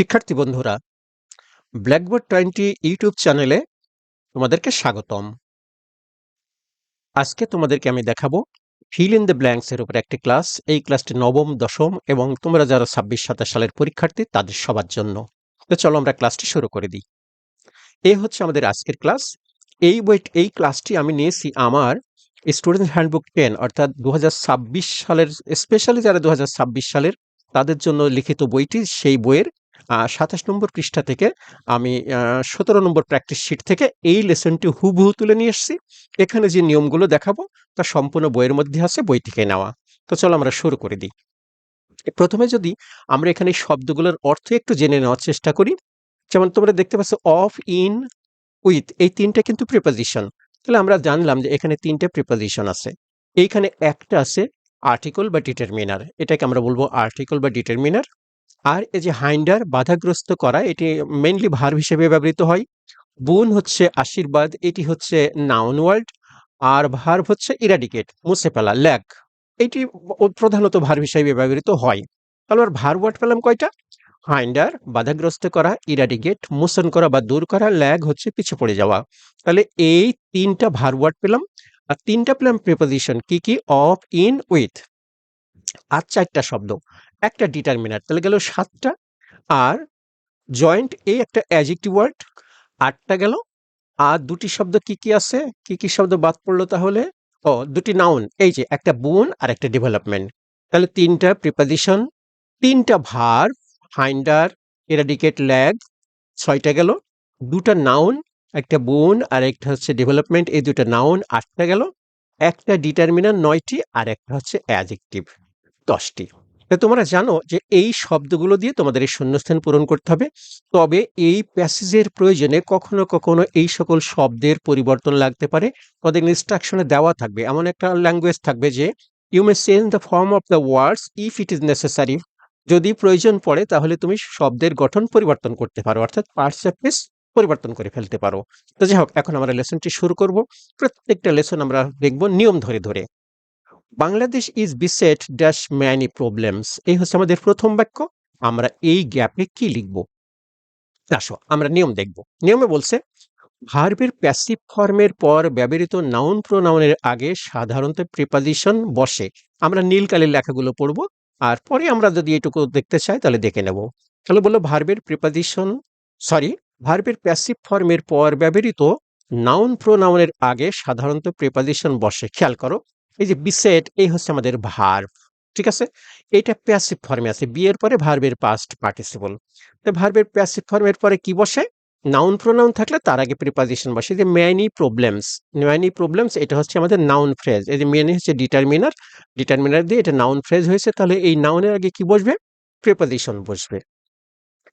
শিক্ষার্থী বন্ধুরা blackboard twenty YouTube চ্যানেলে তোমাদেরকে স্বাগতম। আজকে তোমাদেরকে আমি দেখাবো ফিল ইন দ্য ব্ল্যাঙ্কস এর উপর একটি ক্লাস এই ক্লাসটি নবম, দশম এবং তোমরা যারা ছাব্বিশ, সাতাশ সালের পরীক্ষার্থী, তাদের সবার জন্য। তো চলো আমরা ক্লাসটি শুরু করে দিই। এই হচ্ছে আমাদের আজকের ক্লাস এই বই এই ক্লাসটি আমি নিয়েছি আমার স্টুডেন্ট হ্যান্ডবুক টেন অর্থাৎ দু হাজার ছাব্বিশ সালের স্পেশালি যারা দু হাজার ছাব্বিশ সালের, তাদের জন্য লিখিত বইটি, সেই বইয়ের সাতাশ নম্বর পৃষ্ঠা থেকে আমি সতেরো নম্বর প্র্যাকটিস শিট থেকে এই লেসনটি হুবহু তুলে নিয়ে এসেছি। এখানে যে নিয়মগুলো দেখাবো, তা সম্পূর্ণ বইয়ের মধ্যে আছে, বই থেকে নেওয়া। তো চলো আমরা শুরু করে দিই। প্রথমে যদি আমরা এখানে শব্দগুলোর অর্থ একটু জেনে নেওয়ার চেষ্টা করি, যেমন তোমরা দেখতে পাচ্ছ অফ ইন উইথ এই তিনটা কিন্তু প্রিপোজিশন তাহলে আমরা জানলাম যে এখানে তিনটে প্রিপোজিশন আছে। এইখানে একটা আছে আর্টিকল বা ডিটারমিনার এটাকে আমরা বলব আর্টিকল বা ডিটারমিনার আর এই যে হাইন্ডার বাধাগ্রস্ত করা, এটি মেনলি ভার হিসেবে ব্যবহৃত হয়। বুন হচ্ছে আশীর্বাদ, এটি হচ্ছে নাউন ওয়ার্ল্ড আর ভার হচ্ছে ইরাডিকেট মুছে ফেলা, ল্যাগ। এটি প্রধানত ভার হিসেবে ব্যবহৃত হয়। তাহলে আর ভার ওয়ার্ড পেলাম কয়টা? হাইন্ডার বাধাগ্রস্ত করা ইরাডিকেট মোশন করা বা দূর করা, ল্যাগ হচ্ছে পিছিয়ে পড়ে যাওয়া। তাহলে এই তিনটা ভার ওয়ার্ড পেলাম। আর তিনটা পেলাম প্রিপোজিশন কি কি? অফ ইন উইথ আর চারটা শব্দ। একটা ডিটারমিনার তাহলে গেল সাতটা। আর জয়েন্ট এই একটা অ্যাজেক্টিভ ওয়ার্ড আটটা গেল। আর দুটি শব্দ কি কি আছে? কি কি শব্দ বাদ পড়ল তাহলে? ও, দুটি নাউন এই যে একটা বুন আর একটা ডেভেলপমেন্ট তাহলে তিনটা প্রিপোজিশন তিনটা ভার হাইন্ডার এরাডিকেট ল্যাগ ছয়টা গেল। দুটা নাউন একটা বুন আর একটা হচ্ছে ডেভেলপমেন্ট এই দুটা নাউন আটটা গেল। একটা ডিটারমিনার নয়টি আর একটা হচ্ছে অ্যাজেক্টিভ দশটি। তোমরা জানো যে এই শব্দগুলো দিয়ে তোমাদের এই শূন্যস্থান পূরণ করতে হবে। তবে এই প্যাসেজের প্রয়োজনে কখনো কখনো এই সকল শব্দের পরিবর্তন লাগতে পারে। তাদের ইনস্ট্রাকশনে দেওয়া থাকবে। এমন একটা ল্যাঙ্গুয়েজ থাকবে যে you may change the form of the words if it is necessary যদি প্রয়োজন পড়ে তাহলে তুমি শব্দের গঠন পরিবর্তন করতে পারো। অর্থাৎ পার্টস অফ পিস পরিবর্তন করে ফেলতে পারো। তো যাই হোক, এখন আমরা লেসনটি শুরু করব। প্রত্যেকটা লেসন আমরা দেখব নিয়ম ধরে ধরে। Bangladesh is beset dash many problems এই হচ্ছে আমাদের প্রথম বাক্য। আমরা এই গ্যাপে কি লিখব? আসো, আমরা নিয়ম দেখব। নিয়মে বলছে ভার্বের প্যাসিভ ফর্মের পর ব্যবহৃত নাউন প্রোনাউনের আগে সাধারণত প্রিপাজিশন বসে। আমরা নীল কালের লেখাগুলো পড়ব, আর পরে আমরা যদি এটুকু দেখতে চাই, তাহলে দেখে নেব। তাহলে বলল ভার্বের প্রিপাজিশন সরি ভার্বের প্যাসিভ ফর্মের পর ব্যবহৃত নাউন প্রোনাউনের আগে সাধারণত প্রিপাজিশন বসে। খেয়াল করো এই যে বিসেট এই হচ্ছে আমাদের ভার্ব ঠিক আছে? এইটা প্যাসিভ ফর্মে আছে বিয়ের পরে ভার্বের পাস্ট পার্টিসিপল তো ভার্বের প্যাসিভ ফর্মের পরে কি বসে? নাউন প্রোনাউন থাকলে তার আগে প্রিপাজিশন বসে যে ম্যানি প্রবলেমস ম্যানি প্রবলেমস এটা হচ্ছে আমাদের নাউন ফ্রেজ এই যে ম্যানি হচ্ছে ডিটারমিনার ডিটারমিনার দিয়ে এটা নাউন ফ্রেজ হয়েছে, তাহলে এই নাউনের আগে কি বসবে? প্রিপাজিশন বসবে।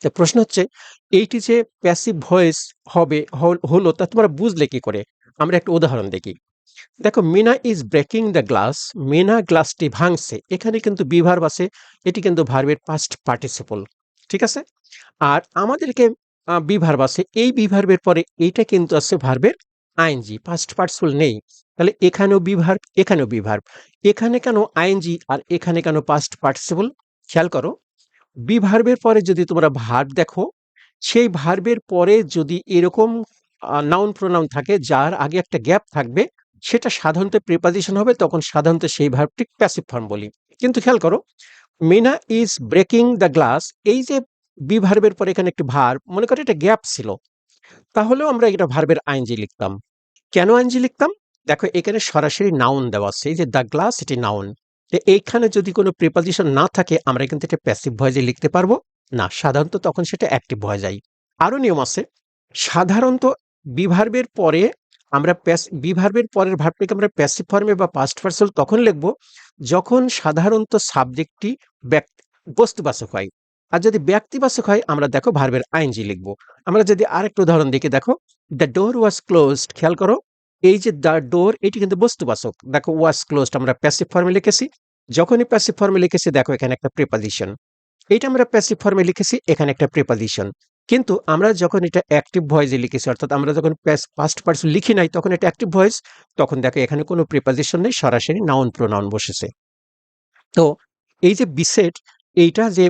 তো প্রশ্ন হচ্ছে, এইটি যে প্যাসিভ ভয়েস হবে হলো, তা তোমরা বুঝলে কি করে? আমরা একটা উদাহরণ দেখি। দেখো, Meena is breaking the glass Meena গ্লাসটি ভাঙছে। এখানে কিন্তু বিভার্ব আছে, এটি কিন্তু ভার্বের পাস্ট পার্টিসিপল ঠিক আছে? আর আমাদেরকে বিভার্ব আছে, এই বিভার্বের পরে এইটা কিন্তু আছে ভার্বের আইনজি পাস্ট পার্টিসিপল নেই। তাহলে এখানেও বিভার্ব এখানেও বিভার্ব এখানে কেন আইনজি আর এখানে কেন পাস্ট পার্টিসিপল খেয়াল করো বিভার্বের পরে যদি তোমরা ভার্ব দেখো, সেই ভার্বের পরে যদি এরকম নাউন প্রোনাউন থাকে, যার আগে একটা গ্যাপ থাকবে সেটা সাধারণত প্রিপাজিশন হবে, তখন সাধারণত সেই ভার্বটি প্যাসিভ ফর্ম বলি। কিন্তু খেয়াল করো Meena is breaking the glass এই যে বি ভার্বের পরে এখানে একটি ভার মনে করো এটা গ্যাপ ছিল, তাহলেও আমরা এটা ভার্বের আইনজি লিখতাম। কেন আইনজি লিখতাম? দেখো, এখানে সরাসরি নাউন দেওয়া আছে, এই যে দ্য গ্লাস এটি নাউন এইখানে যদি কোনো প্রিপাজিশন না থাকে, আমরা কিন্তু এটা প্যাসিভ ভয়েজে লিখতে পারব। না, সাধারণত তখন সেটা অ্যাক্টিভ হয়ে যায় আরও নিয়ম আছে, সাধারণত বিভার্বের পরে আমরা প্যাস পরের ভার্বটিকে আমরা প্যাসিভ ফর্মে বা পাস্ট পার্সেল তখন লিখব, যখন সাধারণত সাবজেক্টটি ব্যক্তি, বস্তুবাচক হয়। আর যদি ব্যক্তিবাচক হয়, আমরা দেখো ভার্বের আইনজি লিখব। আমরা যদি আরেকটা উদাহরণ দেখি, দেখো দ্য ডোর ওয়াজ ক্লোজড খেয়াল করো, এই যে দ্য ডোর এটি কিন্তু বস্তুবাচক। দেখো ওয়াজ ক্লোজড আমরা প্যাসিভ ফর্মে লিখেছি। যখনই প্যাসিভ ফর্মে লিখেছি, দেখো, এখানে একটা প্রিপাজিশন এটা আমরা প্যাসিভ ফর্মে লিখেছি, এখানে একটা প্রিপাজিশন কিন্তু আমরা যখন এটা অ্যাক্টিভ ভয়েসে লিখেছি, অর্থাৎ আমরা যখন পাস্ট পার্সন লিখি নাই, তখন এটা অ্যাক্টিভ ভয়েস তখন দেখো এখানে কোনো প্রিপাজিশন নেই, সরাসরি নাউন প্রোনাউন বসেছে। তো এই যে বিসেট এইটা যে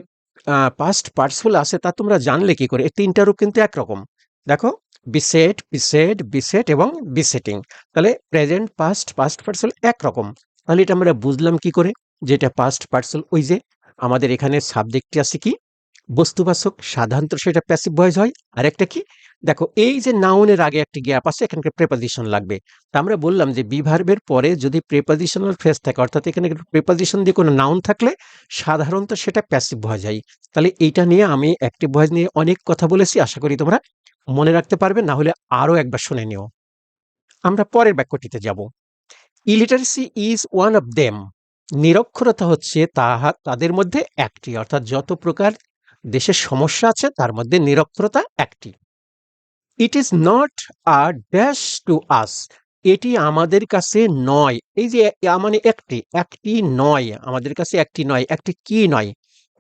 পাস্ট পার্সফুল আছে, তা তোমরা জানলে কি করে? এই তিনটা রূপ কিন্তু একরকম। দেখো বিসেট বিসেট বিসেট এবং বিসেটিং তাহলে প্রেজেন্ট পাস্ট পাস্ট পার্সেল একরকম। তাহলে এটা আমরা বুঝলাম কি করে? যেটা পাস্ট পার্সেল ওই যে আমাদের এখানে সাবজেক্টটি আছে কি? বস্তুবাচক, সাধারণত সেটা প্যাসিভ ভয়েস হয়। আর একটা কি? দেখো, এই যে নাউনের আগে একটি গ্যাপ আছে, এখানকার প্রেপাজিশন লাগবে। তা আমরা বললাম যে বিভার্বের পরে যদি প্রেপাজিশনাল ফ্রেজ থাকে, অর্থাৎ এখানে প্রেপাজিশন দিয়ে কোনো নাউন থাকলে সাধারণত সেটা প্যাসিভ ভয়েস হয়। তাহলে এইটা নিয়ে আমি অ্যাক্টিভ ভয়েস নিয়ে অনেক কথা বলেছি, আশা করি তোমরা মনে রাখতে পারবে, না হলে আরও একবার শুনে নিও। আমরা পরের বাক্যটিতে যাব। Illiteracy is one of them নিরক্ষরতা হচ্ছে তাহা, তাদের মধ্যে একটি, অর্থাৎ যত প্রকার দেশের সমস্যা আছে তার মধ্যে নিরক্ষরতা একটি। It is not a dash to us এটি আমাদের কাছে নয়। এই যে মানে একটি একটি নয়। আমাদের কাছে একটি নয় একটি কি নয়?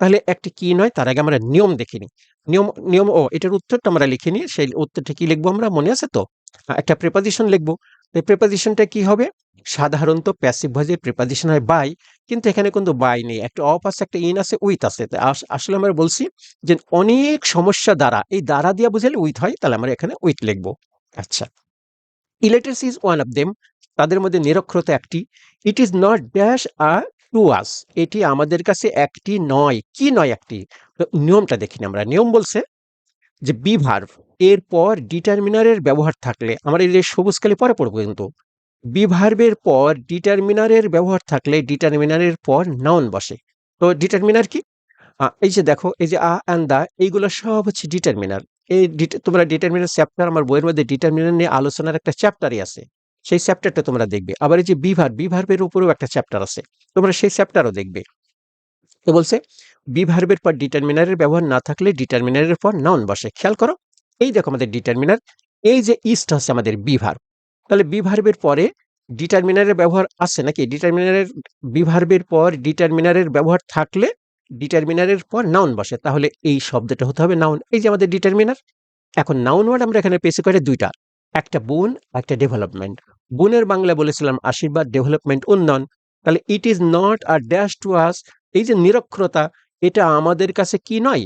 তাহলে একটি কি নয় তার আগে আমরা নিয়ম দেখিনি নিয়ম নিয়ম ও এটার উত্তরটা আমরা লিখিনি সেই উত্তরটা কি লিখব আমরা? মনে আছে তো? হ্যাঁ, একটা প্রেপাজিশন লিখব। এই প্রেপাজিশনটা কি হবে? সাধারণত প্যাসিভ ভয়েসে প্রেপাজিশন হয় বাই কিন্তু এখানে কিন্তু বাই নেই। একটা অফ আছে, একটা ইন আছে উইথ আছে। আসলে আমরা বলছি যে অনেক সমস্যা দ্বারা, এই দ্বারা দিয়ে বুঝালে উইথ হয়, তাহলে আমরা এখানে উইথ লিখব। আচ্ছা। Electricity is one of them তাদের মধ্যে নিরক্ষরতা একটি। It is not dash are to us এটি আমাদের কাছে একটি নয়। কি নয় একটি? নিয়মটা দেখিনি আমরা। নিয়ম বলছে যে বি বিভার্ভ এরপর ডিটারমিনারের ব্যবহার থাকলে, আমরা এই যে সবুজ কালি পরে পড়ব কিন্তু বিভার্বের পর ডিটারমিনারের ব্যবহার থাকলে ডিটারমিনারের পর নাউন বসে। তো ডিটারমিনার কি? এই যে দেখো, এই যে আ অ্যান্ড দা এইগুলো সব হচ্ছে ডিটারমিনার। এই তোমরা ডিটারমিনার চ্যাপ্টার আমার বইয়ের মধ্যে ডিটারমিনার নিয়ে আলোচনার একটা চ্যাপ্টারই আছে। সেই চ্যাপ্টারটা তোমরা দেখবে। আবার এই যে বিভার বিভার্বের উপরেও একটা চ্যাপ্টার আছে। তোমরা সেই চ্যাপ্টারও দেখবে। তো বলছে? বিভার্বের পর ডিটারমিনারের ব্যবহার না থাকলে ডিটারমিনারের পর নাউন বসে। খেয়াল করো, এই দেখো আমাদের ডিটারমিনার, এই যে ইস্ট হচ্ছে আমাদের বিভার্ব তাহলে বিভার্বের পরে ডিটারমিনারের ব্যবহার আছে নাকি? ডিটারমিনারের বিভার্বের পর ডিটারমিনারের ব্যবহার থাকলে ডিটারমিনারের পর নাউন বসে। তাহলে এই শব্দটা হতে হবে নাউন এই যে আমাদের ডিটারমিনার, এখন নাউন ওয়ার্ড আমরা এখানে পেয়েছি করে দুইটা। একটা বোন একটা ডেভেলপমেন্ট বোনের বাংলা বলেছিলাম আশীর্বাদ ডেভেলপমেন্ট উন্নয়ন। তাহলে it is not are dash to us এই যে নিরক্ষরতা এটা আমাদের কাছে কি নয়?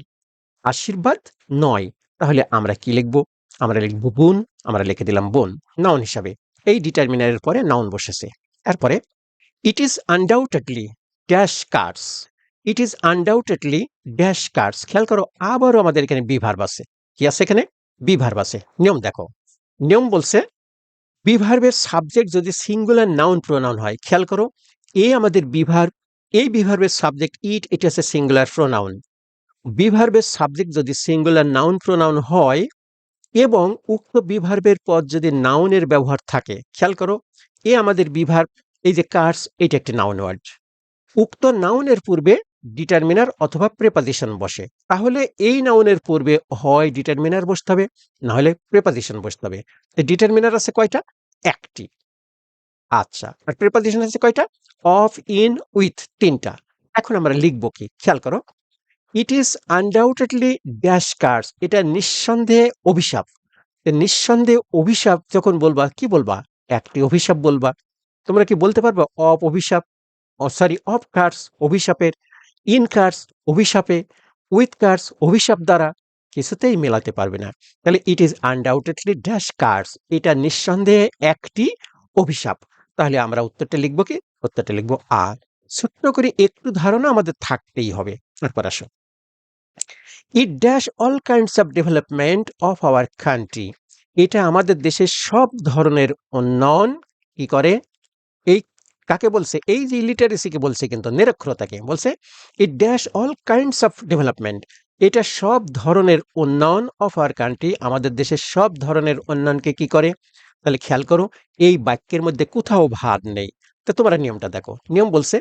আশীর্বাদ নয়। তাহলে আমরা কি লিখব? আমরা লিখব বোন, আমরা লিখে দিলাম বোন নাউন হিসাবে। এই ডিটারমিনারের পরে নাউন বসেছে। তারপরে it is undoubtedly dash curse it is undoubtedly dash curse খেয়াল করো, আবারও আমাদের এখানে বিভার আছে। কি আছে এখানে? বিভার আছে। নিয়ম দেখো। নিয়ম বলছে, বিভার্বের সাবজেক্ট যদি সিঙ্গুলার নাউন প্রোনাউন হয়, খেয়াল করো, এ আমাদের বিভার এই বিভার্বের সাবজেক্ট ইট এটা হচ্ছে সিঙ্গুলার প্রোনাউন বিভার্বের সাবজেক্ট যদি সিঙ্গুলার নাউন প্রোনাউন হয়, এবং উক্ত বিভার্বের পর যদি নাউনের ব্যবহার থাকে, খেয়াল করো, এ আমাদের বিভার এই যে কার্স এটা একটি নাউন ওয়ার্ড উক্ত নাউনের পূর্বে ডিটারমিনার অথবা প্রেপাজিশন বসে। তাহলে এই নাউনের পূর্বে হয় ডিটারমিনার বসতে হবে, নাহলে প্রেপাজিশন বসতে হবে। ডিটারমিনার আছে কয়টা? একটি। আচ্ছা আর প্রেপাজিশন আছে কয়টা? অফ ইন উইথ তিনটা। এখন আমরা লিখব কি? খেয়াল করো। It is undoubtedly dash curse এটা নিঃসন্দেহে অভিশাপ। নিঃসন্দেহে অভিশাপ যখন বলবা, কি বলবা? একটি অভিশাপ বলবা। তোমরা কি বলতে পারবা? অফ অভিশাপ সরি অফ কার্স অভিশাপের ইন কার্স অভিশাপে উইথ কার্স অভিশাপ দ্বারা কিছুতেই মেলাতে পারবে না। তাহলে it is undoubtedly dash curse এটা নিঃসন্দেহে একটি অভিশাপ। তাহলে আমরা উত্তরটা লিখব কি? উত্তরটা লিখব আর। ছোট্ট করে একটু ধারণা আমাদের থাকতেই হবে। তারপর আসো। It dash all kinds of development of our country এটা আমাদের দেশের সব ধরনের উন্নয়ন কি করে? এই কাকে বলছে? এই যে লিটারেসিকে বলছে কিন্তু, নিরক্ষরতাকে বলছে। It dash all kinds of development এটা সব ধরনের উন্নয়ন অফ আওয়ার কান্ট্রি আমাদের দেশের সব ধরনের উন্নয়নকে কি করে? তাহলে খেয়াল করো, এই বাক্যের মধ্যে কোথাও ভার নেই। তো তোমরা নিয়মটা দেখো। নিয়ম বলছে,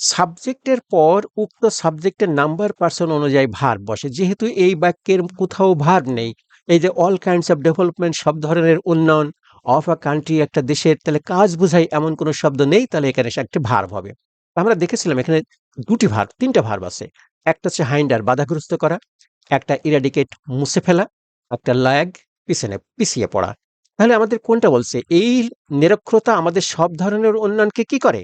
সাবজেক্টের পর উক্ত সাবজেক্টের নাম্বার পার্সন অনুযায়ী ভার বসে। যেহেতু এই বাক্যের কোথাও ভার নেই, এই যে অল কাইন্ডস অফ ডেভেলপমেন্ট সব ধরনের উন্নয়ন অফ আ কান্ট্রি একটা দেশের, তাহলে কাজ বোঝায় এমন কোনো শব্দ নেই, তাহলে এখানে একটি ভার্ব হবে। আমরা দেখেছিলাম এখানে দুটি ভার্ব তিনটা ভার্ব আছে। একটা হচ্ছে হাইন্ডার বাধাগ্রস্ত করা, একটা ইরাডিকেট মুছে ফেলা, একটা ল্যাগ পিছনে পিছিয়ে পড়া। তাহলে আমাদের কোনটা বলছে? এই নিরক্ষরতা আমাদের সব ধরনের উন্নয়নকে কি করে?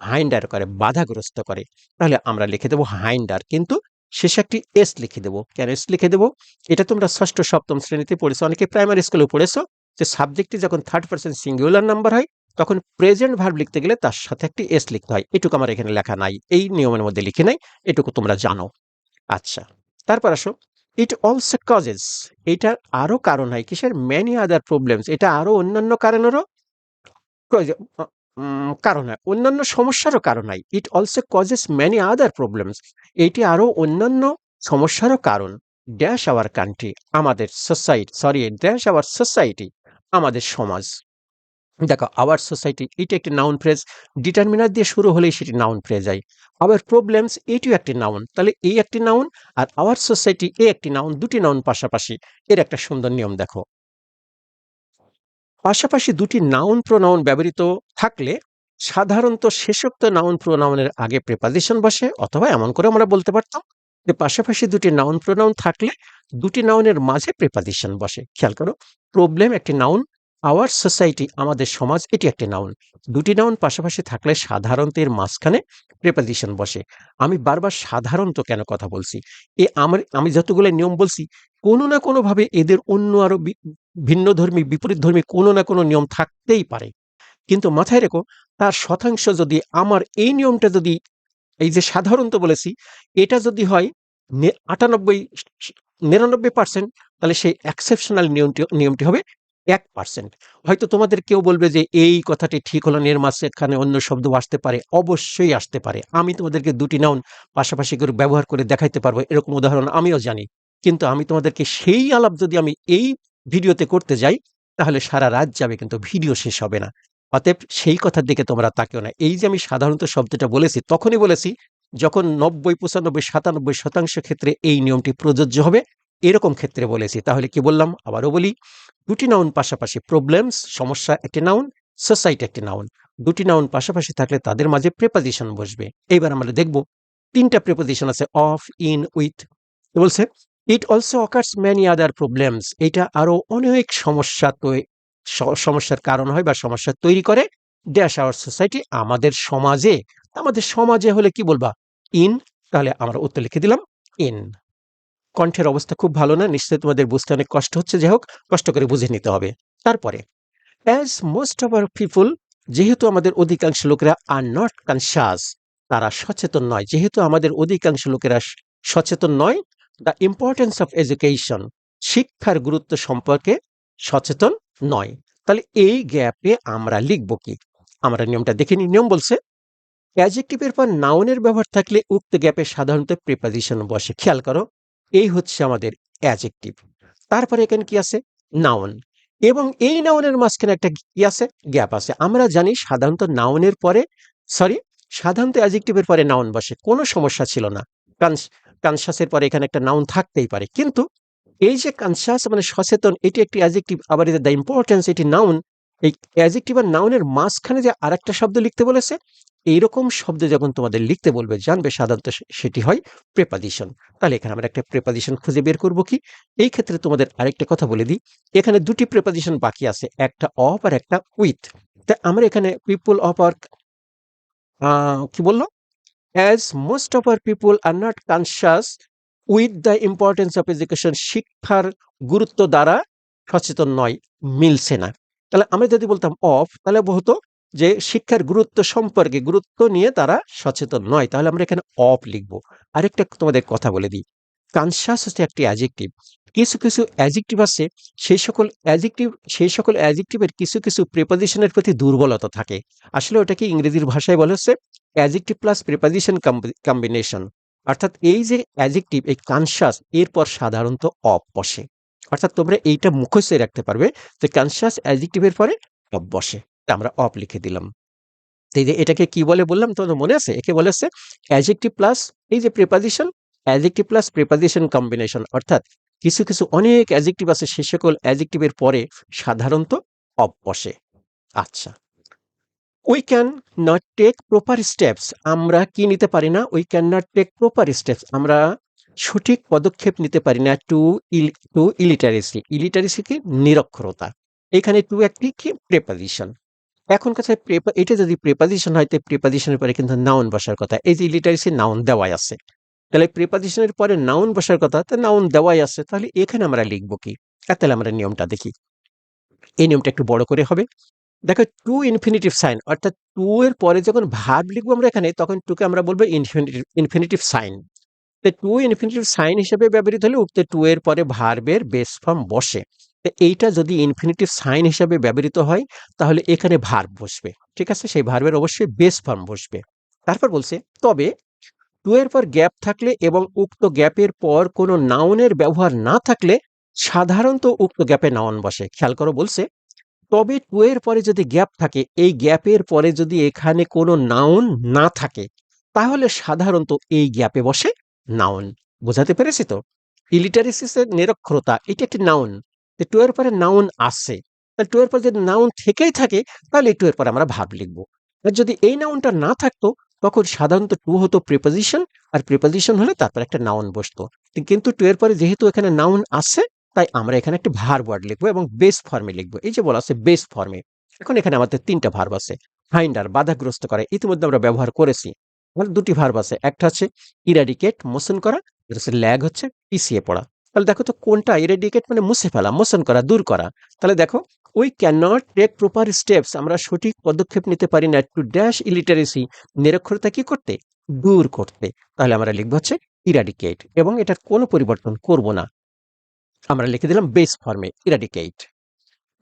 হাইন্ডার করে, বাধাগ্রস্ত করে। তাহলে আমরা লিখে দেবো হাইন্ডার, কিন্তু শেষে একটি এস লিখে দেবো। কেন এস লিখে দেবো? এটা তোমরা ষষ্ঠ, সপ্তম শ্রেণীতে পড়েছো, অনেকে প্রাইমারি স্কুলেও পড়েছো, যে সাবজেক্টটি যখন থার্ড পার্সন সিঙ্গুলার নাম্বার হয়, তখন প্রেজেন্ট ভার্ব লিখতে গেলে তার সাথে একটি এস লিখতে হয়। এটুকু আমার এখানে লেখা নাই, এই নিয়মের মধ্যে লিখে নাই, এটুকু তোমরা জানো। আচ্ছা তারপর আসো। ইট অলসো কজেস এটা আরও কারণ হয়, কিসের? ম্যানি আদার প্রবলেমস এটা আরও অন্যান্য কারণেরও কারণ হয়, অন্যান্য সমস্যারও কারণ হয়। It also causes many other problems এটি আরও অন্যান্য সমস্যারও কারণ। ড্যাশ আওয়ার কান্ট্রি আমাদের society sorry dash our society আমাদের সমাজ। দেখো আওয়ার সোসাইটি এটি একটি নাউন ফ্রেজ ডিটারমিনার দিয়ে শুরু হলেই সেটি নাউন ফ্রেজ হয় আওয়ার প্রবলেমস এটিও একটি নাউন তাহলে এই একটি নাউন আর আওয়ার সোসাইটি এ একটি নাউন দুটি নাউন পাশাপাশি। এর একটা সুন্দর নিয়ম দেখো। পাশাপাশি দুটি নাউন প্রোনাউন ব্যবহৃত থাকলে সাধারণত শেষোক্ত নাউন প্রোনাউনের আগে প্রেপাজিশন বসে, অথবা এমন করে আমরা বলতে পারতাম যে পাশাপাশি দুটি নাউন প্রোনাউন থাকলে দুটি নাউনের মাঝে প্রেপাজিশন বসে। খেয়াল করো প্রবলেম একটি নাউন আওয়ার সোসাইটি আমাদের সমাজ, এটি একটি নাউন দুটি নাউন পাশাপাশি থাকলে সাধারণত এর মাঝখানে প্রেপাজিশন বসে। আমি বারবার সাধারণত কেন কথা বলছি? এ আমার, আমি যতগুলো নিয়ম বলছি, কোনো না কোনোভাবে এদের অন্য আরও বি- ভিন্ন ধর্মী বিপরীত ধর্মী কোনো না কোনো নিয়ম থাকতেই পারে। কিন্তু মাথায় রেখো, তার শতাংশ যদি আমার এই নিয়মটা যদি, এই যে সাধারণত বলেছি, এটা যদি হয় আটানব্বই, নিরানব্বই পার্সেন্ট তাহলে সেই এক্সেপশনাল নিয়মটি নিয়মটি হবে এক পার্সেন্ট হয়তো তোমাদের কেউ বলবে যে, এই কথাটি ঠিক হলো এর মাঝখানে অন্য শব্দ আসতে পারে। অবশ্যই আসতে পারে। আমি তোমাদেরকে দুটি নাউন পাশাপাশি করে ব্যবহার করে দেখাইতে পারব, এরকম উদাহরণ আমিও জানি। কিন্তু আমি তোমাদেরকে সেই আলাপ যদি আমি এই ভিডিওতে করতে যাই, তাহলে সারা রাত যাবে কিন্তু ভিডিও শেষ হবে না। অতএব সেই কথার দিকে তোমরা তাকেও না। এই যে আমি সাধারণত শব্দটা বলেছি, তখনই বলেছি, যখন নব্বই, পঁচানব্বই, সাতানব্বই শতাংশ ক্ষেত্রে এই নিয়মটি প্রযোজ্য হবে। এরকম ক্ষেত্রে বলেছি। তাহলে কি বললাম? আবারও বলি, দুটি নাউন পাশাপাশি প্রবলেমস সমস্যা একটি নাউন সোসাইটি একটি নাউন দুটি নাউন পাশাপাশি থাকলে তাদের মাঝে প্রেপোজিশন বসবে। এইবার আমরা দেখব, তিনটা প্রেপোজিশন আছে অফ ইন উইথ বলছে? It also occurs many other problems এটা আরও অনেক সমস্যা সমস্যার কারণ হয় বা সমস্যা তৈরি করে। ড্যাশ আওয়ার সোসাইটি আমাদের সমাজে। আমাদের সমাজে হলে কি বলবা? ইন তাহলে আমরা উত্তর লিখে দিলাম ইন কণ্ঠের অবস্থা খুব ভালো না, নিশ্চয়ই তোমাদের বুঝতে অনেক কষ্ট হচ্ছে। যাই হোক, কষ্ট করে বুঝে নিতে হবে। তারপরে as most of our people যেহেতু আমাদের অধিকাংশ লোকেরা আর নট কনসাস তারা সচেতন নয়। যেহেতু আমাদের অধিকাংশ লোকেরা সচেতন নয় দ্য ইম্পর্টেন্স অফ এডুকেশন শিক্ষার গুরুত্ব সম্পর্কে সচেতন নয়। তাহলে এই গ্যাপে আমরা লিখব কি? আমরা নিয়মটা দেখে নিই। নিয়ম বলছে অ্যাজেক্টিভের পর নাউনের ব্যবহার থাকলে উক্ত গ্যাপে সাধারণত প্রিপোজিশন বসে। খেয়াল করো এই হচ্ছে আমাদের অ্যাজেক্টিভ তারপরে এখানে কি আছে? নাউন এবং এই নাউনের মাঝখানে একটা কি আছে? গ্যাপ আছে। আমরা জানি সাধারণত নাউনের পরে সরি সাধারণত অ্যাজেক্টিভের পরে নাউন বসে। কোনো সমস্যা ছিল না। কানসাসের পরে এখানে একটা নাউন থাকতেই পারে। কিন্তু এই যে কনসাস মানে সচেতন, এটি একটি অ্যাজেক্টিভ আবার দ্য ইম্পর্টেন্স এটি নাউন এই অ্যাজেক্টিভ আর নাউনের মাঝখানে যে আরেকটা শব্দ লিখতে বলেছে এইরকম শব্দ যখন তোমাদের লিখতে বলবে, জানবে সাধারণত সেটি হয় প্রেপাজিশন তাহলে এখানে আমরা একটা প্রেপাজিশন খুঁজে বের করব কি? এই ক্ষেত্রে তোমাদের আরেকটা কথা বলে দিই। এখানে দুটি প্রেপাজিশন বাকি আছে, একটা অফ আর একটা উইথ তা আমরা এখানে পিপুল অফ আর কি বলল? As most of our people are not conscious with the importance of education শিক্ষার গুরুত্ব দ্বারা সচেতন নয়, মিলছে না। তাহলে আমরা যদি বলতাম অফ তাহলে হতো যে শিক্ষার গুরুত্ব সম্পর্কে গুরুত্ব নিয়ে তারা সচেতন নয়। তাহলে আমরা এখানে অফ লিখব। আরেকটা তোমাদের কথা বলে দিই। কনসাস হচ্ছে একটি অ্যাজেক্টিভ কিছু কিছু অ্যাজেক্টিভ আছে, সেই সকল অ্যাজেক্টিভ সেই সকল অ্যাজেক্টিভের কিছু কিছু প্রেপোজিশনের প্রতি দুর্বলতা থাকে। আসলে ওটাকে ইংরেজির ভাষায় বলা হচ্ছে অ্যাজেক্টিভ প্লাস প্রিপোজিশন কম্বিনেশন অর্থাৎ এই যে অ্যাজেক্টিভ এই কনসাস, এরপর সাধারণত অফ বসে। অর্থাৎ তোমরা এইটা মুখস্থ রাখতে পারবে যে কনসাস অ্যাজেক্টিভের পরে অফ বসে। আমরা অফ লিখে দিলাম। এই যে এটাকে কি বলে বললাম তোমাদের মনে আছে? একে বলে হচ্ছে অ্যাজেক্টিভ প্লাস এই যে preposition adjective plus preposition combination অর্থাৎ কিছু কিছু অনেক অ্যাজেক্টিভ আছে, সে সকল অ্যাজেক্টিভের পরে সাধারণত অফ বসে। আচ্ছা। We can not take proper steps আমরা কি নিতে পারি না? We can not take proper steps আমরা সঠিক পদক্ষেপ নিতে পারি না। To ill to illiteracy illiteracy কি নিরক্ষরতা। এখানে টু একটি কি? প্রেপাজিশন এখন কাছে এটা যদি প্রেপাজিশন হয়, তো প্রেপাজিশনের পরে কিন্তু নাউন বসার কথা। এই যে ইলিটারেসি নাউন দেওয়াই আছে। তাহলে প্রিপজিশনের পরে নাউন বসার কথা, তো নাউন দেওয়াই আছে। তাহলে এখানে আমরা লিখব কি? আর তাহলে আমরা নিয়মটা দেখি। এই নিয়মটা একটু বড় করে হবে। দেখো টু ইনফিনিটিভ সাইন অর্থাৎ টু এর পরে যখন ভার্ব লিখব আমরা এখানে, তখন টুকে আমরা বলব ইনফিনিটিভ ইনফিনিটিভ সাইন তো টু ইনফিনিটিভ সাইন হিসেবে ব্যবহৃত হলে উক্ত টু এর পরে ভার্বের বেস ফর্ম বসে। এইটা যদি ইনফিনিটিভ সাইন হিসাবে ব্যবহৃত হয়, তাহলে এখানে ভার্ব বসবে, ঠিক আছে? সেই ভার্বের অবশ্যই বেস ফর্ম বসবে। তারপর বলছে, তবে টু এর পর গ্যাপ থাকলে এবং উক্ত গ্যাপের পর কোনো নাউনের ব্যবহার না থাকলে সাধারণত উক্ত গ্যাপে নাউন বসে। খেয়াল করো বলছে, তবে টু এর পরে যদি গ্যাপ থাকে, এই গ্যাপের পরে যদি এখানে কোনো নাউন না থাকে, তাহলে সাধারণত এই গ্যাপে বসে নাউন বোঝাতে পেরেছি তো? ইলিটারেসিসের নিরক্ষরতা, এটি একটি নাউন টু এর পরে নাউন আসে, তাহলে টু এর পরে যদি নাউন থেকেই থাকে, তাহলে টু এর পরে আমরা ভাব লিখব। আর যদি এই নাউনটা না থাকতো, তখন সাধারণত টু হতো প্রিপোজিশন আর প্রিপোজিশন হলে তারপর একটা নাউন বসতো। কিন্তু টু এর পরে যেহেতু এখানে নাউন আসে, তাই আমরা এখানে একটা ভার ওয়ার্ড লিখব এবং বেস ফর্মে লিখব। এই যে বলা আছে বেস ফর্মে এখন এখানে আমাদের তিনটা ভার্ব আছে। ফাইন্ডার বাধাগ্রস্ত করা, ইতিমধ্যে আমরা ব্যবহার করেছি। দুটি ভার্ব আছে, একটা হচ্ছে ইরাডিকেট মোশন করা ল্যাগ হচ্ছে পিছিয়ে পড়া। তাহলে দেখো তো কোনটা ইরেডিকেট মানে মুছে ফেলা মোশন করা, দূর করা। তাহলে দেখো we can not take proper steps আমরা সঠিক পদক্ষেপ নিতে পারি না টু ড্যাশ ইলিটারেসি নিরক্ষরতা কি করতে? দূর করতে। তাহলে আমরা লিখব হচ্ছে ইরাডিকেট এবং এটার কোনো পরিবর্তন করব না। আমরা লিখে দিলাম বেস ফর্মে ইরাডিকেট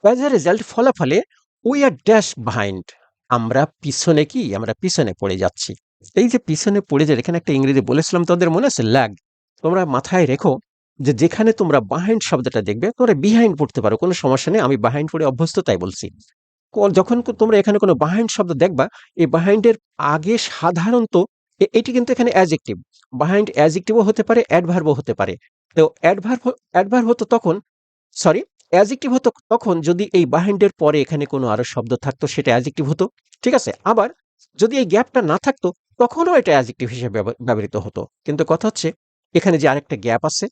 অ্যাজ এ রেজাল্ট ফলাফলে উই আর ড্যাশ বাহাইন্ড আমরা পিছনে কি? আমরা পিছনে পড়ে যাচ্ছি। এই যে পিছনে পড়ে যায় এখানে একটা ইংরেজি বলেছিলাম তোমাদের মনে আছে? ল্যাগ তোমরা মাথায় রেখো যে যেখানে তোমরা বাহাইন্ড শব্দটা দেখবে, তোমরা বিহাইন্ড পড়তে পারো, কোনো সমস্যা নেই, আমি বাহাইন্ড পড়ে অভ্যস্ত তাই বলছি। যখন তোমরা এখানে কোনো বাহাইন্ড শব্দ দেখবা, এই বাহাইন্ডের আগে সাধারণত এটি কিন্তু এখানে অ্যাজেক্টিভ বাহাইন্ড অ্যাজেক্টিভও হতে পারে অ্যাডভার্বও হতে পারে। তো অ্যাডভার্ব অ্যাডভার্ব হতো তখন সরি অ্যাজেক্টিভ হতো তখন যদি এই বাহাইন্ডের পরে এখানে কোনো আরও শব্দ থাকতো, সেটা অ্যাজেক্টিভ হতো, ঠিক আছে? আবার যদি এই গ্যাপটা না থাকতো, তখনও এটা অ্যাজেক্টিভ হিসেবে ব্যবহৃত হতো। কিন্তু কথা হচ্ছে, এখানে যে আরেকটা গ্যাপ আছে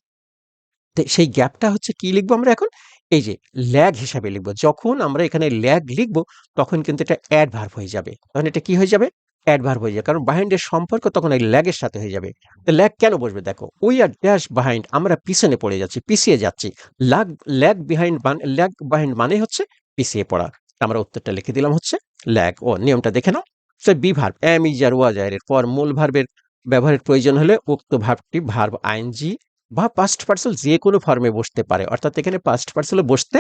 সেই গ্যাপটা হচ্ছে কি লিখব আমরা এখন? এই যে ল্যাগ হিসাবে লিখব। যখন আমরা এখানে ল্যাগ লিখব, তখন কিন্তু এটা অ্যাডভার্ব হয়ে যাবে। তখন এটা কি হয়ে যাবে? অ্যাডভার্ব হয়ে যাবে। কারণ বাহাইন্ডের সম্পর্ক তখন এই ল্যাগের সাথে হয়ে যাবে। তো ল্যাগ কেন বসবে দেখো? উই আর ড্যাশ বাহাইন্ড আমরা পিছনে পড়ে যাচ্ছি, পিছিয়ে যাচ্ছি। Lag lag behind lag behind মানে হচ্ছে পিছিয়ে পড়া। আমরা উত্তরটা লিখে দিলাম হচ্ছে ল্যাগ। ও, নিয়মটা দেখে নাও। সে be verb am was are এর পর মূল ভার্বের ব্যবহারের প্রয়োজন হলে উক্ত ভার্বটি ভার্ব আইনজি বা পাস্ট পার্সেল যে কোনো ফর্মে বসতে পারে। অর্থাৎ এখানে পাস্ট পার্সেলে বসতে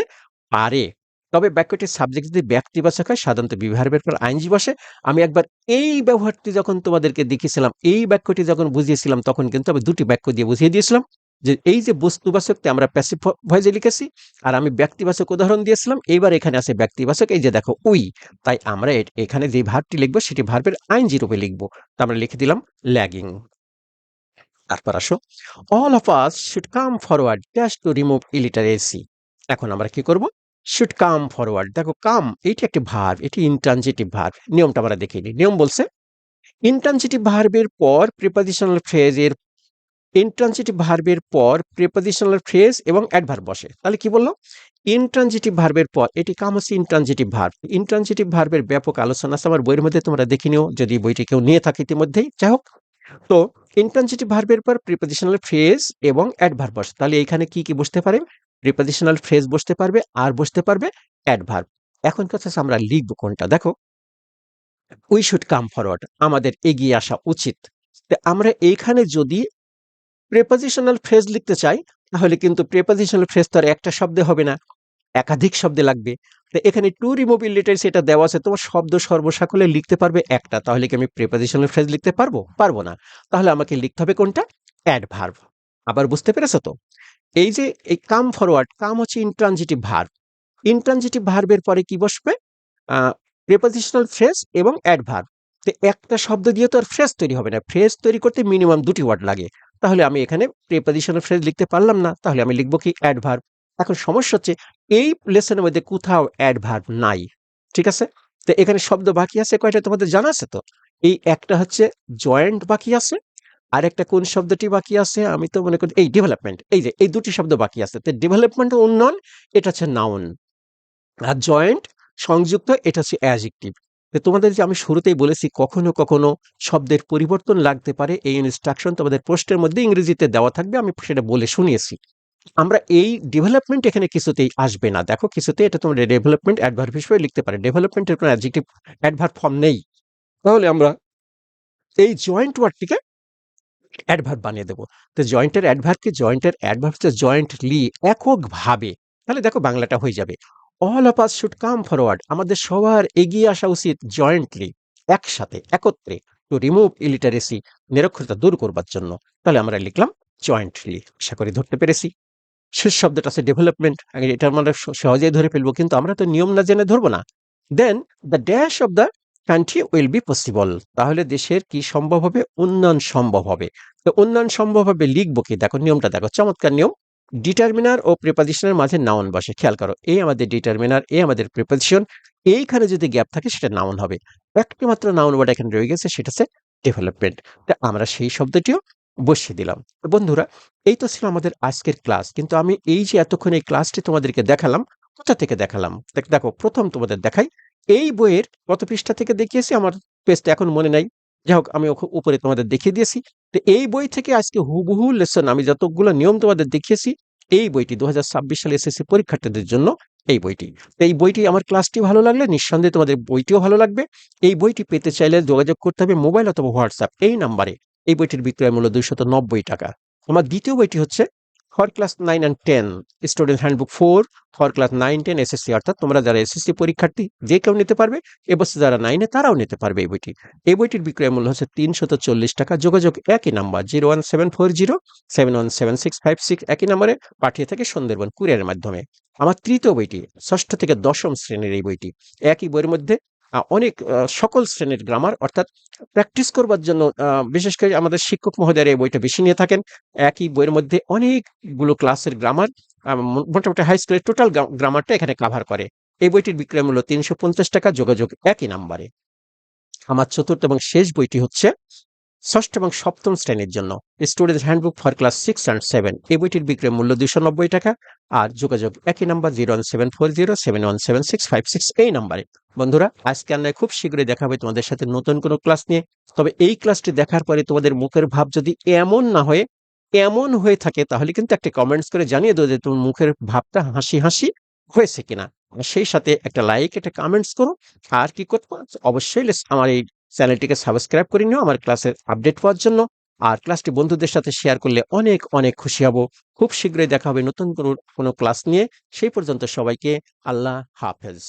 পারে। তবে বাক্যটির সাবজেক্ট যদি ব্যক্তিবাচক হয়, সাধারণত বিভার্বের পর আইনজি বসে। আমি একবার এই ব্যবহারটি যখন তোমাদেরকে দেখিয়েছিলাম, এই বাক্যটি যখন বুঝিয়েছিলাম, তখন কিন্তু আমি দুটি বাক্য দিয়ে বুঝিয়ে দিয়েছিলাম। যে এই যে বস্তুবাচকতে আমরা প্যাসিভ ভয়েসে লিখেছি, আর আমি ব্যক্তিবাচক উদাহরণ দিয়েছিলাম। এইবার এখানে আছে ব্যক্তিবাচক এই যে দেখো, উই। তাই আমরা এখানে যে ভার্বটি লিখব, সেটি ভার্বের আইনজি রূপে লিখব। তা আমরা লিখে দিলাম ল্যাগিং তারপর আসো। All of us should come forward just to remove illiteracy এখন আমরা কি করব? শুড কাম ফরওয়ার্ড দেখো কাম এটি একটি ভার্ব এটি ইনট্রানজিটিভ ভার্ব নিয়মটা আমরা দেখে নিই নিয়ম বলছে ইনট্রানজিটিভ ভার্বের পর প্রিপোজিশনাল ফ্রেজের ইনট্রানজিটিভ ভার্বের পর প্রিপোজিশনাল ফ্রেজ এবং অ্যাডভার্ব বসে। তাহলে কি বলল? ইনট্রানজিটিভ ভার্বের পর, এটি কাম হচ্ছে ইনট্রানজিটিভ ভার্ব ইনট্রানজিটিভ ভার্বের ব্যাপক আলোচনা আছে। আমার বইয়ের মধ্যে তোমরা দেখে নিও। যদি বইটি কেউ নিয়ে থাকে ইতিমধ্যেই, যাই হোক। তো ইনট্রানজিটিভ ভার্বের পর প্রিপোজিশনাল ফ্রেজ এবং অ্যাডভার্ব বসে। তাহলে এখানে কি কি বসতে পারে? প্রিপোজিশনাল ফ্রেজ বসতে পারবে, আর বসতে পারবে অ্যাডভার্ব এখন কথা আমরা লিখব কোনটা? দেখো উই শুড কাম ফরওয়ার্ড আমাদের এগিয়ে আসা উচিত। আমরা এইখানে যদি প্রেপোজিশনাল ফ্রেজ লিখতে চাই, তাহলে কিন্তু প্রেপোজিশনাল ফ্রেজ তো আর একটা শব্দে হবে না। একাধিক শব্দে লাগবে। এখানে টু রিমুভ ইলিটারেসি এটা দেওয়া আছে, তোমার শব্দ সর্বসাকলে লিখতে পারবে একটা। তাহলে কি আমি প্রেপোজিশনাল ফ্রেজ লিখতে পারব? পারব না। তাহলে আমাকে লিখতে হবে কোনটা? অ্যাডভার্ব আবার বুঝতে পেরেছ তো? এই যে এই কাম ফরওয়ার্ড কাম হচ্ছে ইনট্রানজিটিভ ভার্ব ইনট্রানজিটিভ ভার্বের পরে কি বসবে? প্রেপোজিশনাল ফ্রেজ এবং অ্যাডভার্ব তো একটা শব্দ দিয়ে তো আর ফ্রেজ তৈরি হবে না। ফ্রেজ তৈরি করতে মিনিমাম দুটি ওয়ার্ড লাগে। তাহলে আমি এখানে প্রেপোজিশনাল ফ্রেজ লিখতে পারলাম না। তাহলে আমি লিখব কি? অ্যাডভার্ব এখন সমস্যা হচ্ছে এই লেসনের মধ্যে কোথাও অ্যাডভার্ব নাই, ঠিক আছে? তো এখানে শব্দ বাকি আছে, কয়টা তোমাদের জানা আছে তো? এই একটা হচ্ছে জয়েন্ট বাকি আছে আর একটা কোন শব্দটি বাকি আছে? আমি তো মনে করি এই ডেভেলপমেন্ট এই যে এই দুটি শব্দ বাকি আছে, তো ডেভেলপমেন্ট উন্নয়ন এটা হচ্ছে নাউন আর জয়েন্ট সংযুক্ত, এটা হচ্ছে অ্যাজেক্টিভ তোমাদের যে আমি শুরুতেই বলেছি কখনো কখনো শব্দের পরিবর্তন লাগতে পারে, এই ইনস্ট্রাকশন তোমাদের পোস্টের মধ্যে ইংরেজিতে দেওয়া থাকবে, আমি সেটা বলে শুনিয়েছি। আমরা এই ডেভেলপমেন্ট এখানে কিছুতেই আসবে না। দেখো কিছুতে এটা তোমরা ডেভেলপমেন্ট অ্যাডভার্ব হিসেবে লিখতে পারে। ডেভেলপমেন্টের কোনো অ্যাডজেক্টিভ অ্যাডভার্ব ফর্ম নেই। তাহলে আমরা এই জয়েন্ট ওয়ার্ডটিকে অ্যাডভার্ব বানিয়ে দেবো। তো জয়েন্টের অ্যাডভার্বকে জয়েন্টের অ্যাডভার্ব হচ্ছে জয়েন্টলি এককভাবে। তাহলে দেখো, বাংলাটা হয়ে যাবে। All of us should come forward আমাদের সবার এগিয়ে আসা উচিত জয়েন্টলি একসাথে, একত্রে টু রিমুভ ইলিটারেসি নিরক্ষরতা দূর করবার জন্য। তাহলে আমরা লিখলাম জয়েন্টলি আশা করি ধরতে পেরেছি। শেষ শব্দটা আছে ডেভেলপমেন্ট এটা আমরা সহজেই ধরে ফেলব, কিন্তু আমরা তো নিয়ম না জেনে ধরবো না। Then the dash of the country will be possible তাহলে দেশের কি সম্ভব হবে? উন্নয়ন সম্ভব হবে। তো উন্নয়ন সম্ভব হবে লিখব কি? দেখো নিয়মটা দেখো, চমৎকার নিয়ম। ডিটারমিনার ও প্রিপোজিশনের মাঝে নাউন বসে, খেয়াল করো। এ আমাদের ডিটারমিনার এ আমাদের প্রিপোজিশন এইখানে যদি গ্যাপ থাকে, সেটা নাউন হবে। একটি মাত্র নাউন ওয়ার্ড এখানে রয়ে গেছে, সেটা হচ্ছে ডেভেলপমেন্ট তা আমরা সেই শব্দটিও বসিয়ে দিলাম। বন্ধুরা, এই তো ছিল আমাদের আজকের ক্লাস। কিন্তু আমি এই যে এতক্ষণ এই ক্লাসটি তোমাদেরকে দেখালাম, কোথা থেকে দেখালাম? দেখ- প্রথম তোমাদের দেখাই। এই বইয়ের কত পৃষ্ঠা থেকে দেখিয়েছি, আমার পেজটা এখন মনে নাই। যাই হোক, আমি উপরে তোমাদের দেখিয়ে দিয়েছি। তো এই বই থেকে আজকে হুবহু লেসন আমি যতগুলো নিয়ম তোমাদের দেখিয়েছি, এই বইটি দু হাজার ছাব্বিশ সালে এসএসসি পরীক্ষার্থীদের জন্য এই বইটি। এই বইটি আমার ক্লাসটি ভালো লাগলে নিঃসন্দেহে তোমাদের বইটিও ভালো লাগবে। এই বইটি পেতে চাইলে যোগাযোগ করতে হবে মোবাইল অথবা হোয়াটসঅ্যাপ এই নাম্বারে। এই বইটির বিক্রয় মূল্য দুইশত নব্বই টাকা। আমার দ্বিতীয় বইটি হচ্ছে for class nine and ten student handbook for for class nine ten SSC অর্থাৎ তোমরা যারা এসএসসি পরীক্ষার্থী, যে কেউ নিতে পারবে এবছর যারা নাইনে তারাও নিতে পারবে এই বইটি। এই বইটির বিক্রয় মূল্য হচ্ছে তিনশত চল্লিশ টাকা, যোগাযোগ একই number zero one seven four zero seven one seven six five six একই নম্বরে পাঠিয়ে থাকে সুন্দরবন কুরিয়ারের মাধ্যমে। আমার তৃতীয় বইটি, ষষ্ঠ থেকে দশম শ্রেণির এই বইটি। একই বইয়ের মধ্যে অনেক সকল শ্রেণির গ্রামার অর্থাৎ প্র্যাকটিস করবার জন্য বিশেষ করে আমাদের শিক্ষক মহোদয়ের এই বইটা বেশি নিয়ে থাকেন। একই বইয়ের মধ্যে অনেকগুলো ক্লাসের গ্রামার মোটামুটি হাই স্কুলের টোটাল গ্রামারটা এখানে কাভার করে। এই বইটির বিক্রয় মূল্য তিনশো পঞ্চাশ টাকা, যোগাযোগ একই নাম্বারে আমার চতুর্থ এবং শেষ বইটি হচ্ছে ষষ্ঠ এবং সপ্তম শ্রেণির জন্য student handbook for class six and seven এই বইটির বিক্রয় মূল্য দুশো নব্বই টাকা আর যোগাযোগ একই number zero one seven four zero seven one seven six five six এই নাম্বারে বন্ধুরা, আজকে আমরা খুব শীঘ্রই দেখা হবে তোমাদের সাথে নতুন কোনো ক্লাস নিয়ে। তবে এই ক্লাসটি দেখার পরে তোমাদের মুখের ভাব যদি এমন না হয়ে, এমন হয়ে থাকে, তাহলে কিন্তু একটা কমেন্টস করে জানিয়ে দেবো যে তোমার মুখের ভাবটা হাসি হাসি হয়েছে কিনা। সেই সাথে একটা লাইক একটা কমেন্টস করো। আর কি করতে অবশ্যই আমার এই চ্যানেলটিকে সাবস্ক্রাইব করে নিও আমার ক্লাসের আপডেট পাওয়ার জন্য। আর ক্লাসটি বন্ধুদের সাথে শেয়ার করলে অনেক অনেক খুশি হব। খুব শীঘ্রই দেখা হবে নতুন কোনো কোনো ক্লাস নিয়ে। সেই পর্যন্ত সবাইকে আল্লাহ হাফেজ।